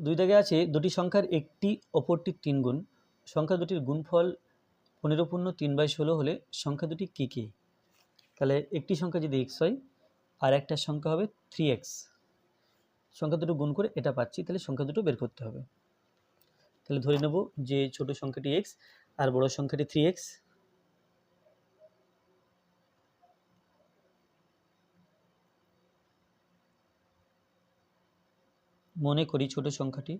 দুই দাগে আছে, দুটি সংখ্যার একটি অপরটির তিন গুণ। সংখ্যা দুটির গুণফল পনেরো পূর্ণ তিন বাই ষোলো হলে সংখ্যা দুটি কী কী? তাহলে একটি সংখ্যা যদি এক্স হয়, আর একটা সংখ্যা হবে থ্রি এক্স সংখ্যা দুটো গুণ করে এটা পাচ্ছি, তাহলে সংখ্যা দুটো বের করতে হবে। তাহলে ধরে নেব যে ছোট সংখ্যাটি এক্স আর বড় সংখ্যাটি থ্রি এক্স মনে করি ছোট সংখ্যাটি।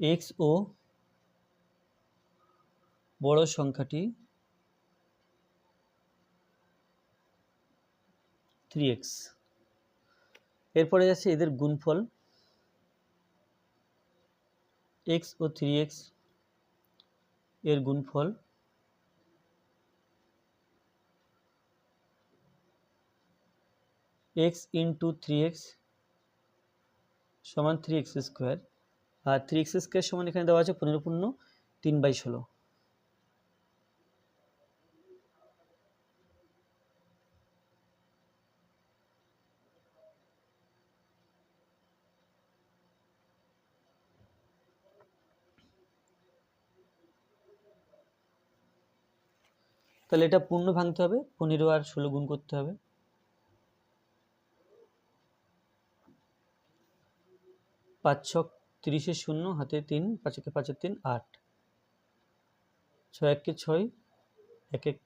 এক্স ও বড় সংখ্যাটি থ্রি এক্স এরপরে যাচ্ছে এদের গুণফল। এক্স ও থ্রি এক্সের গুণফল। এক্স ইন্টু থ্রি এক্স সমান থ্রি এক্স স্কোয়ার আর থ্রি এক্স স্কোয়ার সমান এখানে দেওয়া আছে পনেরো পূর্ণ তিন বাই ষোলো। তাহলে এটা পূর্ণ ভাঙতে হবে, পনেরো আর ষোলো গুণ করতে হবে। পাঁচ ছক তিরিশে শূন্য, হাতে তিন, পাঁচকে পাঁচের তিন, আট। ছয় এককে ছয়, এক এক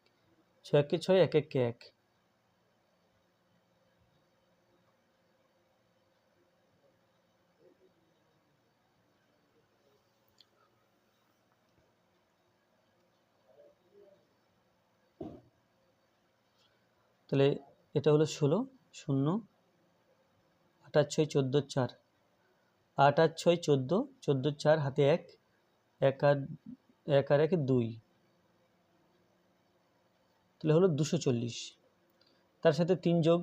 ছয় এককে ছয়, এক এককে এক। তাহলে এটা হলো ষোলো, শূন্য আর ছয়, চোদ্দ, চার। আট আট ছয় চোদ্দ চোদ্দ চার, হাতে এক এক আর এক আর একে দুই। তাহলে হলো দুশো চল্লিশ। তার সাথে তিন যোগ।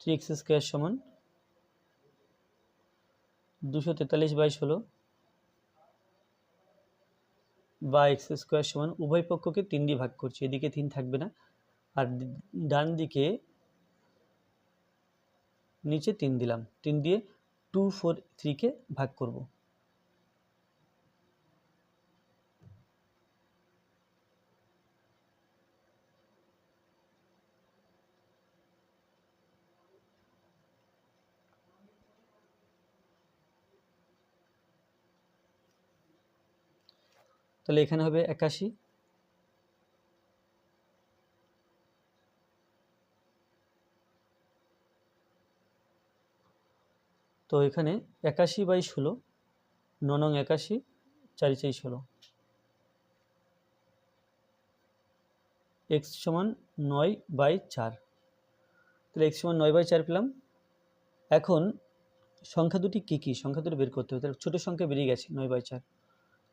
থ্রি এক্স স্কোয়ার সমান দুশো তেতাল্লিশ বাইশ হলো বা এক্স স্কোয়ার সমান উভয় পক্ষকে তিন দিয়ে ভাগ করছি। এদিকে তিন থাকবে না। আর ডান দিকে নিচে তিন দিলাম। তিন দিয়ে টু, ফোর, থ্রিকে ভাগ করব। তাহলে এখানে হবে একাশি। তো এখানে একাশি বাই ষোলো, ননং একাশি, চারি চাই ষোলো। এক্স সমান নয় বাই চার। তাহলে এক্স সমান নয় বাই চার পেলাম। এখন সংখ্যা দুটি কী কী? সংখ্যা দুটি বের করতে হবে। তাহলে ছোটো সংখ্যা বেরিয়ে গেছে, নয় বাই চার।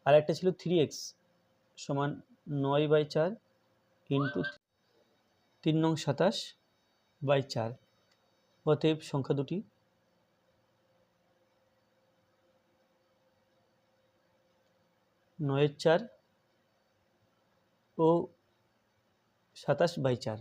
আর একটা ছিল থ্রি এক্স সমান নয় বাই চার ইন্টু তিন নং সাতাশ বাই চার। অতএব সংখ্যা দুটি নয়ের চার ও সাতাশ বাই চার।